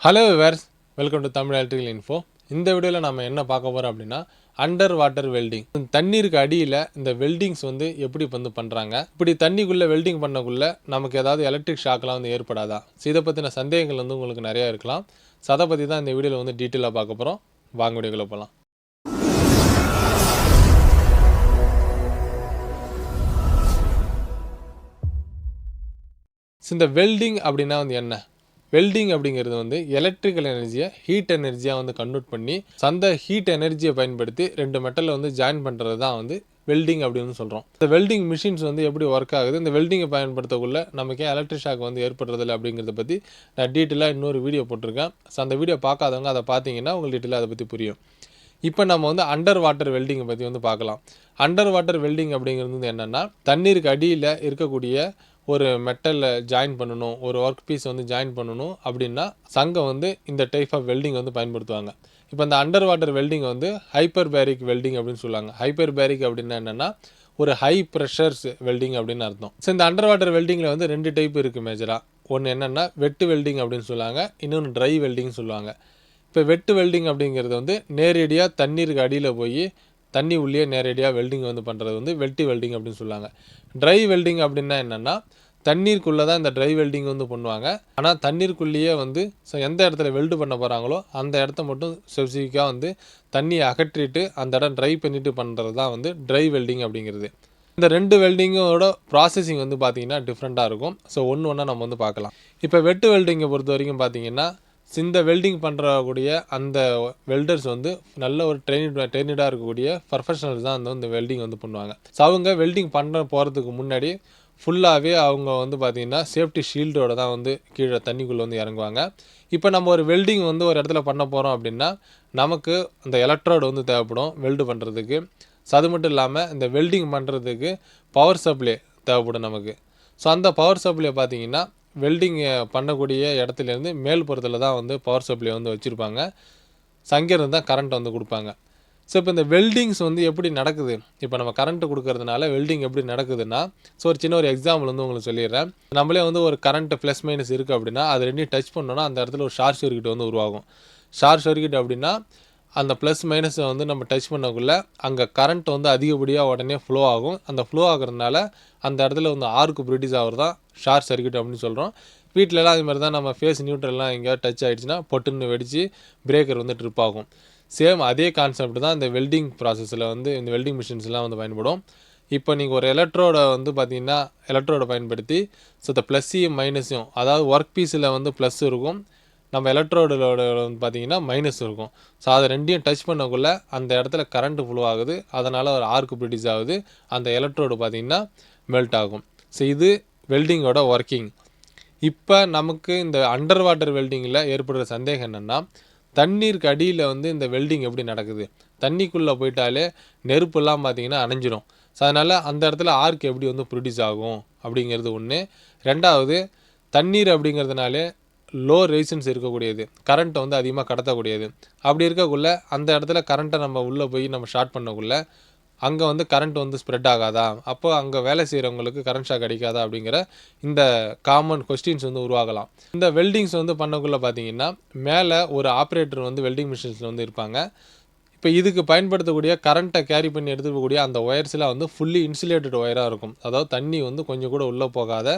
Hello viewers welcome to Tamil electrical info இந்த வீடியோவில் நம்ம என்ன பார்க்க போகிறோம் அப்படின்னா அண்டர் வாட்டர் வெல்டிங் தண்ணீருக்கு அடியில் இந்த வெல்டிங்ஸ் வந்து எப்படி வந்து பண்ணுறாங்க இப்படி தண்ணிக்குள்ளே வெல்டிங் பண்ணக்குள்ளே நமக்கு ஏதாவது எலக்ட்ரிக் ஷாக்லாம் வந்து ஏற்படாதா? ஸோ இதை பற்றின சந்தேகங்கள் வந்து உங்களுக்கு நிறையா இருக்கலாம். ஸோ அதை பற்றி தான் இந்த வீடியோவில் வந்து டீட்டெயிலாக பார்க்க போகிறோம் வாங்க வீடியோக்குள்ளே போகலாம் இந்த வெல்டிங் அப்படின்னா வந்து என்ன? வெல்டிங் அப்படிங்கிறது வந்து எலக்ட்ரிக்கல் எனர்ஜியை ஹீட் எனர்ஜியாக வந்து கன்வெர்ட் பண்ணி அந்த ஹீட் எனர்ஜியை பயன்படுத்தி ரெண்டு மெட்டலை வந்து ஜாயின் பண்ணுறது தான் வந்து வெல்டிங் அப்படின்னு சொல்கிறோம் இந்த வெல்டிங் மிஷின்ஸ் வந்து எப்படி ஒர்க் ஆகுது? இந்த வெல்டிங்கை பயன்படுத்தக்குள்ள நமக்கு எலக்ட்ரிக் ஷாக் வந்து ஏற்படுறதில்ல அப்படிங்கிறத பற்றி நான் டீட்டெயிலாக இன்னொரு வீடியோ போட்டிருக்கேன். ஸோ அந்த வீடியோ பார்க்காதவங்க அதை பார்த்தீங்கன்னா உங்களுக்கு டீட்டெயிலாக அதை பற்றி புரியும். இப்போ நம்ம வந்து அண்டர் வாட்டர் வெல்டிங்கை பற்றி வந்து பார்க்கலாம். அண்டர் வாட்டர் வெல்டிங் அப்படிங்கிறது வந்து என்னென்னா தண்ணீருக்கு அடியில் இருக்கக்கூடிய ஒரு மெட்டலில் ஜாயின் பண்ணணும் ஒரு ஒர்க் பீஸ் வந்து ஜாயின் பண்ணணும் அப்படின்னா சங்கம் வந்து இந்த டைப் ஆஃப் வெல்டிங் வந்து பயன்படுத்துவாங்க. இப்போ இந்த அண்டர் வாட்டர் வெல்டிங் வந்து ஹைப்பர் பேரிக் வெல்டிங் அப்படின்னு சொல்லுவாங்க. ஹைப்பர் பேரிக் அப்படின்னா என்னென்னா ஒரு ஹை ப்ரெஷர்ஸ் வெல்டிங் அப்படின்னு அர்த்தம். ஸோ இந்த அண்டர் வாட்டர் வெல்டிங்கில் வந்து ரெண்டு டைப் இருக்குது மேஜராக ஒன்று என்னென்னா வெட்டு வெல்டிங் அப்படின்னு சொல்லுவாங்க. இன்னொன்று ட்ரை வெல்டிங் சொல்லுவாங்க. இப்போ வெட்டு வெல்டிங் அப்படிங்கிறது வந்து நேரடியாக தண்ணீருக்கு அடியில் போய் தண்ணி உள்ளே நேரடியாக வெல்டிங் வந்து பண்ணுறது வந்து வெட்டி வெல்டிங் அப்படின்னு சொல்லுவாங்க. ட்ரை வெல்டிங் அப்படின்னா என்னென்னா தண்ணீருக்குள்ளே தான் இந்த ட்ரை வெல்டிங் வந்து பண்ணுவாங்க. ஆனால் தண்ணீருக்குள்ளேயே வந்து ஸோ எந்த இடத்துல வெல்டு பண்ண போகிறாங்களோ அந்த இடத்த மட்டும் ஸ்பெசிஃபிக்காக வந்து தண்ணியை அகற்றிட்டு அந்த இடம் ட்ரை பண்ணிட்டு பண்ணுறது தான் வந்து ட்ரை வெல்டிங் அப்படிங்கிறது. இந்த ரெண்டு வெல்டிங்கோட ப்ராசஸிங் வந்து பார்த்திங்கன்னா டிஃப்ரெண்ட்டாக இருக்கும். ஸோ ஒன்று ஒன்றா நம்ம வந்து பார்க்கலாம். இப்போ வெட்டு வெல்டிங்கை பொறுத்த வரைக்கும் பார்த்தீங்கன்னா இந்த வெல்டிங் பண்ணுறக்கூடிய அந்த வெல்டர்ஸ் வந்து நல்ல ஒரு ட்ரெயினிட் ட்ரெயினடாக இருக்கக்கூடிய ப்ரொஃபஷனல்ஸ் தான் அந்த இந்த வெல்டிங் வந்து பண்ணுவாங்க. ஸோ அவங்க வெல்டிங் பண்ண போகிறதுக்கு முன்னாடி ஃபுல்லாகவே அவங்க வந்து பார்த்திங்கன்னா சேஃப்டி ஷீல்டோட தான் வந்து கீழே தண்ணிக்குள்ளே வந்து இறங்குவாங்க. இப்போ நம்ம ஒரு வெல்டிங் வந்து ஒரு இடத்துல பண்ண போகிறோம் அப்படின்னா நமக்கு அந்த எலக்ட்ரோடு வந்து தேவைப்படும் வெல்டு பண்ணுறதுக்கு ஸோ அது மட்டும் இல்லாமல் இந்த வெல்டிங் பண்ணுறதுக்கு பவர் சப்ளை தேவைப்படும் நமக்கு. ஸோ அந்த பவர் சப்ளை பார்த்தீங்கன்னா வெல்டிங் பண்ணக்கூடிய இடத்துலேருந்து மேல் புறத்தில் தான் வந்து பவர் சப்ளை வந்து வச்சுருப்பாங்க. சங்கிருந்து தான் கரண்ட் வந்து கொடுப்பாங்க. ஸோ இப்போ இந்த வெல்டிங்ஸ் வந்து எப்படி நடக்குது? இப்போ நம்ம கரண்ட் கொடுக்கறதுனால வெல்டிங் எப்படி நடக்குதுன்னா ஸோ ஒரு சின்ன ஒரு எக்ஸாம்பிள் வந்து உங்களுக்கு சொல்லிடுறேன். நம்மளே வந்து ஒரு கரண்ட் ப்ளஸ் மைனஸ் இருக்குது அப்படின்னா அது ரெண்டையும் டச் பண்ணோன்னா அந்த இடத்துல ஒரு ஷார்ட் சர்க்கியூட் வந்து உருவாகும். ஷார்ட் சர்க்கியூட் அப்படின்னா அந்த ப்ளஸ் மைனஸை வந்து நம்ம டச் பண்ணக்குள்ளே அங்கே கரண்ட் வந்து அதிகப்படியாக உடனே ஃப்ளோ ஆகும். அந்த ஃப்ளோ ஆகுறதுனால அந்த இடத்துல வந்து ஆர்க்கு ப்ரொடியூஸ் ஆகிறது தான் ஷார்ட் சர்க்கியூட் அப்படின்னு சொல்கிறோம் வீட்டிலலாம் அது மாதிரி தான் நம்ம ஃபேஸ் நியூட்ரல்லாம் எங்கேயாவது டச் ஆகிடுச்சுன்னா பொட்டுன்னு வெடித்து பிரேக்கர் வந்து ட்ரிப் ஆகும். சேம் அதே கான்செப்ட் தான் இந்த வெல்டிங் ப்ராசஸில் வந்து இந்த வெல்டிங் மிஷின்ஸ்லாம் வந்து பயன்படும். இப்போ நீங்கள் ஒரு எலக்ட்ரோடை வந்து பார்த்தீங்கன்னா எலக்ட்ரோடை பயன்படுத்தி ஸோ இந்த ப்ளஸ்ஸையும் மைனஸையும் அதாவது ஒர்க் பீஸில் வந்து ப்ளஸ் இருக்கும். நம்ம எலக்ட்ரோடோட வந்து பார்த்தீங்கன்னா மைனஸ் இருக்கும். ஸோ அதை ரெண்டையும் டச் பண்ணக்குள்ளே அந்த இடத்துல கரண்ட் ஃப்ளோ ஆகுது. அதனால் ஒரு ஆர்க்கு ப்ரிட்டிஸ் ஆகுது. அந்த எலக்ட்ரோடு பார்த்திங்கன்னா மெல்ட் ஆகும். ஸோ இது வெல்டிங்கோட ஒர்க்கிங் இப்போ நமக்கு இந்த அண்டர் வாட்டர் வெல்டிங்கில் ஏற்படுற சந்தேகம் என்னென்னா தண்ணீருக்கு அடியில் வந்து இந்த வெல்டிங் எப்படி நடக்குது? தண்ணிக்குள்ளே போயிட்டாலே நெருப்புலாம் பார்த்தீங்கன்னா அணைஞ்சிரும். ஸோ அதனால் அந்த இடத்துல ஆர்க் எப்படி வந்து ப்ரொடியூஸ் ஆகும்? அப்படிங்கிறது ஒன்று ரெண்டாவது தண்ணீர் அப்படிங்கிறதுனாலே லோ ரெசிஸ்டன்ஸ் இருக்கக்கூடியது. கரண்ட்டை வந்து அதிகமாக கடத்தக்கூடியது. அப்படி இருக்கக்குள்ள அந்த இடத்துல கரண்ட்டை நம்ம உள்ளே போய் நம்ம ஷார்ட் பண்ணக்குள்ளே அங்கே வந்து கரண்ட் வந்து ஸ்ப்ரெட் ஆகாதா? அப்போ அங்கே வேலை செய்கிறவங்களுக்கு கரண்ட் ஷாக் அடிக்காதா அப்படிங்கிற இந்த காமன் கொஸ்டின்ஸ் வந்து உருவாகலாம். இந்த வெல்டிங்ஸ் வந்து பண்ணக்குள்ளே பார்த்தீங்கன்னா மேலே ஒரு ஆப்ரேட்டர் வந்து வெல்டிங் மிஷின்ஸில் வந்து இருப்பாங்க. இப்போ இதுக்கு பயன்படுத்தக்கூடிய கரண்ட்டை கேரி பண்ணி எடுத்துக்கக்கூடிய அந்த ஒயர்ஸ்லாம் வந்து ஃபுல்லி இன்சுலேட்டட் ஒயராக இருக்கும். அதாவது தண்ணி வந்து கொஞ்சம் கூட உள்ளே போகாத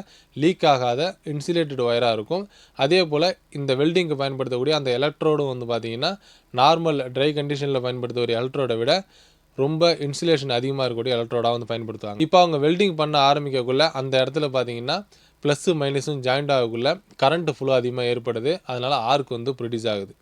லீக் ஆகாத இன்சுலேட்டட் ஒயராக இருக்கும். அதே போல் இந்த வெல்டிங்க்கு பயன்படுத்தக்கூடிய அந்த எலக்ட்ரோடும் வந்து பார்த்திங்கன்னா நார்மல் ட்ரை கண்டிஷனில் பயன்படுத்தக்கூடிய எலக்ட்ரோடை விட ரொம்ப இன்சுலேஷன் அதிகமாக இருக்கக்கூடிய எலக்ட்ரோடாக வந்து பயன்படுத்துவாங்க. இப்போ அவங்க வெல்டிங் பண்ண ஆரம்பிக்கக்குள்ள அந்த இடத்துல பார்த்தீங்கன்னா ப்ளஸ்ஸு மைனஸும் ஜாயிண்ட் ஆகக்குள்ள கரண்ட்டு ஃபுல்லாக அதிகமாக ஏற்படுது. அதனால் ஆர்க் வந்து ப்ரொடியூஸ் ஆகுது.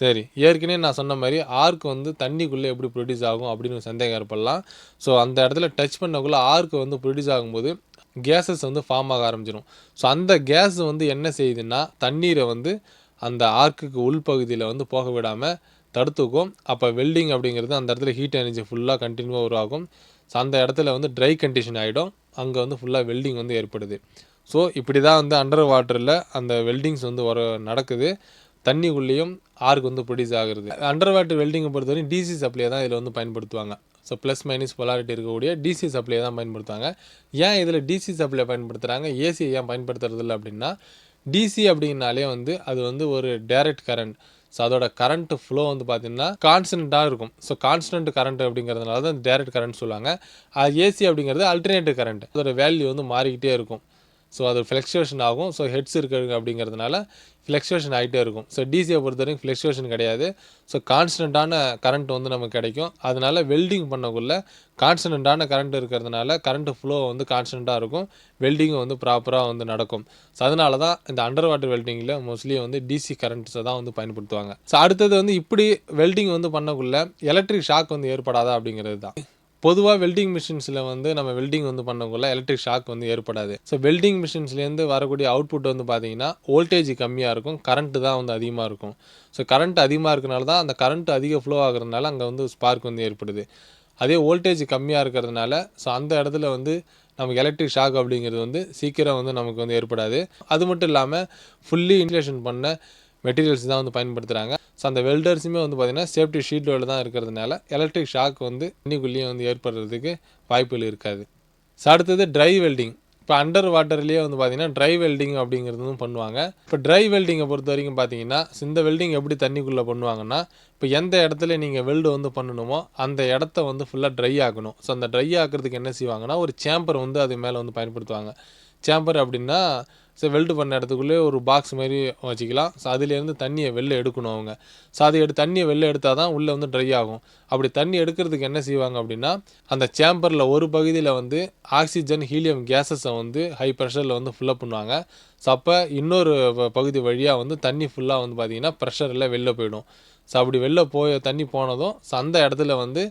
சரி ஏற்கனவே நான் சொன்ன மாதிரி ஆர்க் வந்து தண்ணிக்குள்ளே எப்படி ப்ரொடியூஸ் ஆகும் அப்படின்னு ஒரு சந்தேகம் ஏற்படலாம். ஸோ அந்த இடத்துல டச் பண்ணக்குள்ளே ஆர்க் வந்து ப்ரொடியூஸ் ஆகும்போது கேஸஸ் வந்து ஃபார்ம் ஆக ஆரம்பிச்சிடும் ஸோ அந்த கேஸ் வந்து என்ன செய்யுதுன்னா தண்ணீரை வந்து அந்த ஆர்க்குக்கு உள்பகுதியில் வந்து போக விடாமல் தடுத்துக்கும். அப்போ வெல்டிங் அப்படிங்கிறது அந்த இடத்துல ஹீட் எனர்ஜி ஃபுல்லாக கண்டினியூவாக உருவாகும். ஸோ அந்த இடத்துல வந்து ட்ரை கண்டிஷன் ஆகிடும் அங்கே வந்து ஃபுல்லாக வெல்டிங் வந்து ஏற்படுது. ஸோ இப்படி தான் வந்து அண்டர் வாட்டரில் அந்த வெல்டிங்ஸ் வந்து வர நடக்குது. தண்ணிக்குள்ளேயும் ஆர்க் வந்து ப்ரொடியூஸ் ஆகுறது. அண்டர் வாட்டர் வெல்டிங்கை பொறுத்தவரைக்கும் டிசி சப்ளை தான் இதில் வந்து பயன்படுத்துவாங்க. ஸோ ப்ளஸ் மைனஸ் பொலாரிட்டி இருக்கக்கூடிய டிசி சப்ளை தான் பயன்படுத்துவாங்க. ஏன் இதில் டிசி சப்ளை பயன்படுத்துகிறாங்க ஏசி ஏன் பயன்படுத்துறது இல்லை அப்படின்னா டிசி அப்படின்னாலே வந்து அது வந்து ஒரு டைரக்ட் கரண்ட் ஸோ அதோட கரண்ட் ஃப்ளோ வந்து பார்த்தீங்கன்னா கான்ஸ்டண்ட்டாக இருக்கும். ஸோ கான்ஸ்டன்ட் கரண்ட் அப்படிங்கிறதுனால தான் டேரக்ட் கரண்ட் சொல்லுவாங்க. அது ஏசி அப்படிங்கிறது அல்டர்னேட்டிவ் கரண்ட் அதோட வேல்யூ வந்து மாறிக்கிட்டே இருக்கும். ஸோ அது ஃப்ளெக்சுவேஷன் ஆகும். ஸோ ஹெட்ஸ் இருக்குது அப்படிங்கிறதுனால ஃப்ளெக்சுவேஷன் ஆகிட்டே இருக்கும். ஸோ டிசியை பொறுத்த வரைக்கும் ஃப்ளெக்சுவேஷன் கிடையாது. ஸோ கான்ஸ்டண்ட்டான கரண்ட் வந்து நமக்கு கிடைக்கும். அதனால வெல்டிங் பண்ணக்குள்ள கான்ஸ்டண்ட்டான கரண்ட் இருக்கிறதுனால கரண்ட் ஃப்ளோ வந்து கான்ஸ்டண்ட்டாக இருக்கும். வெல்டிங்கும் வந்து ப்ராப்பராக வந்து நடக்கும். ஸோ அதனால தான் இந்த அண்டர் வாட்டர் வெல்டிங்கில் மோஸ்ட்லி வந்து டிசி கரண்ட்ஸை தான் வந்து பயன்படுத்துவாங்க. ஸோ அடுத்தது வந்து இப்படி வெல்டிங் வந்து பண்ணக்குள்ள எலக்ட்ரிக் ஷாக் வந்து ஏற்படாதா அப்படிங்கிறது தான். பொதுவாக வெல்டிங் மிஷின்ஸில் வந்து நம்ம வெல்டிங் வந்து பண்ணக்குள்ள எலக்ட்ரிக் ஷாக் வந்து ஏற்படாது. ஸோ வெல்டிங் மிஷின்ஸ்லேருந்து வரக்கூடிய அவுட்புட் வந்து பார்த்தீங்கன்னா வோல்டேஜ் கம்மியாக இருக்கும் கரண்ட்டு தான் வந்து அதிகமாக இருக்கும். ஸோ கரண்ட் அதிகமாக இருக்கனால தான் அந்த கரண்ட் அதிக ஃப்ளோ ஆகுறதுனால அங்கே வந்து ஸ்பார்க் வந்து ஏற்படுது. அதே வோல்டேஜ் கம்மியாக இருக்கிறதுனால ஸோ அந்த இடத்துல வந்து நமக்கு எலக்ட்ரிக் ஷாக் அப்படிங்கிறது வந்து சீக்கிரம் வந்து நமக்கு வந்து ஏற்படாது. அது மட்டும் இல்லாமல் ஃபுல்லி இன்சுலேஷன் பண்ண மெட்டீரியல்ஸ் தான் வந்து பயன்படுத்துகிறாங்க ஸோ அந்த வெல்டர்ஸுமே வந்து பார்த்திங்கன்னா சேஃப்டி ஷீட்டோட தான் இருக்கிறதுனால எலக்ட்ரிக் ஷாக் வந்து இன்னிக்குள்ளேயே வந்து ஏற்படுறதுக்கு வாய்ப்புகள் இருக்காது. ஸோ அடுத்தது ட்ரை வெல்டிங் இப்போ அண்டர் வாட்டர்லேயே வந்து பார்த்தீங்கன்னா ட்ரை வெல்டிங் அப்படிங்கிறதும் பண்ணுவாங்க. இப்போ ட்ரை வெல்டிங்கை பொறுத்த வரைக்கும் பார்த்தீங்கன்னா இந்த வெல்டிங் எப்படி தண்ணிக்குள்ளே பண்ணுவாங்கன்னா இப்போ எந்த இடத்துல நீங்கள் வெல்டு வந்து பண்ணணுமோ அந்த இடத்த வந்து ஃபுல்லாக ட்ரை ஆக்கணும். ஸோ அந்த ட்ரை ஆக்கிறதுக்கு என்ன செய்வாங்கன்னா ஒரு சேம்பர் வந்து அது மேலே வந்து பயன்படுத்துவாங்க. சேம்பர் அப்படின்னா ஸோ வெல்டு பண்ண இடத்துக்குள்ளே ஒரு பாக்ஸ் மாதிரி வச்சுக்கலாம். ஸோ அதுலேருந்து தண்ணியை வெளில எடுக்கணும் அவங்க. ஸோ அதை எடுத்து தண்ணியை வெளில எடுத்தால் தான் உள்ளே வந்து ட்ரை ஆகும். அப்படி தண்ணி எடுக்கிறதுக்கு என்ன செய்வாங்க அப்படின்னா அந்த சேம்பரில் ஒரு பகுதியில் வந்து ஆக்சிஜன் ஹீலியம் கேஸஸை வந்து ஹை ப்ரெஷரில் வந்து ஃபில்லப் பண்ணுவாங்க. ஸோ அப்போ இன்னொரு பகுதி வழியாக வந்து தண்ணி ஃபுல்லாக வந்து பார்த்திங்கன்னா ப்ரெஷரில் வெளில போயிடும். ஸோ அப்படி வெளில போய் தண்ணி போனதும் ஸோ அந்த இடத்துல வந்து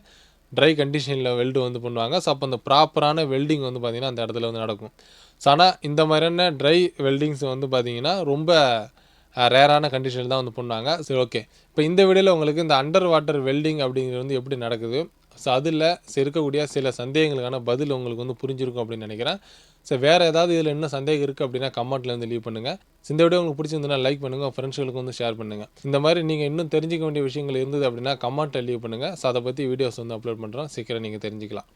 ட்ரை கண்டிஷனில் வெல்டு வந்து பண்ணுவாங்க. ஸோ அப்போ அந்த ப்ராப்பரான வெல்டிங் வந்து பார்த்திங்கன்னா அந்த இடத்துல வந்து நடக்கும். ஸோ ஆனால் இந்த மாதிரியான ட்ரை வெல்டிங்ஸ் வந்து பார்த்திங்கன்னா ரொம்ப ரேரான கண்டிஷனில் தான் வந்து பண்ணுவாங்க. சரி ஓகே இப்போ இந்த வீடியோவில் உங்களுக்கு இந்த அண்டர் வாட்டர் வெல்டிங் அப்படிங்கிறது வந்து எப்படி நடக்குது? ஸோ அதில் இருக்கக்கூடிய சில சந்தேகங்களுக்கான பதில் உங்களுக்கு வந்து புரிஞ்சிருக்கும் அப்படின்னு நினைக்கிறேன். ஸோ வேறு ஏதாவது இதில் இன்னும் சந்தேகம் இருக்குது அப்படின்னா கமெண்ட்டில் வந்து லீவ் பண்ணுங்கள் இந்த வீடியோ உங்களுக்கு பிடிச்சிருந்தனா லைக் பண்ணுங்கள் உங்கள் ஃப்ரெண்ட்ஸ்களுக்கு வந்து ஷேர் பண்ணுங்கள் இந்த மாதிரி நீங்கள் இன்னும் தெரிஞ்சிக்க வேண்டிய விஷயங்கள் இருந்தது அப்படின்னா கமெண்ட்டில் லீவ் பண்ணுங்கள் ஸோ அதை பற்றி வீடியோஸ் வந்து அப்லோட் பண்ணுறோம் சீக்கிரம் நீங்கள் தெரிஞ்சுக்கலாம்.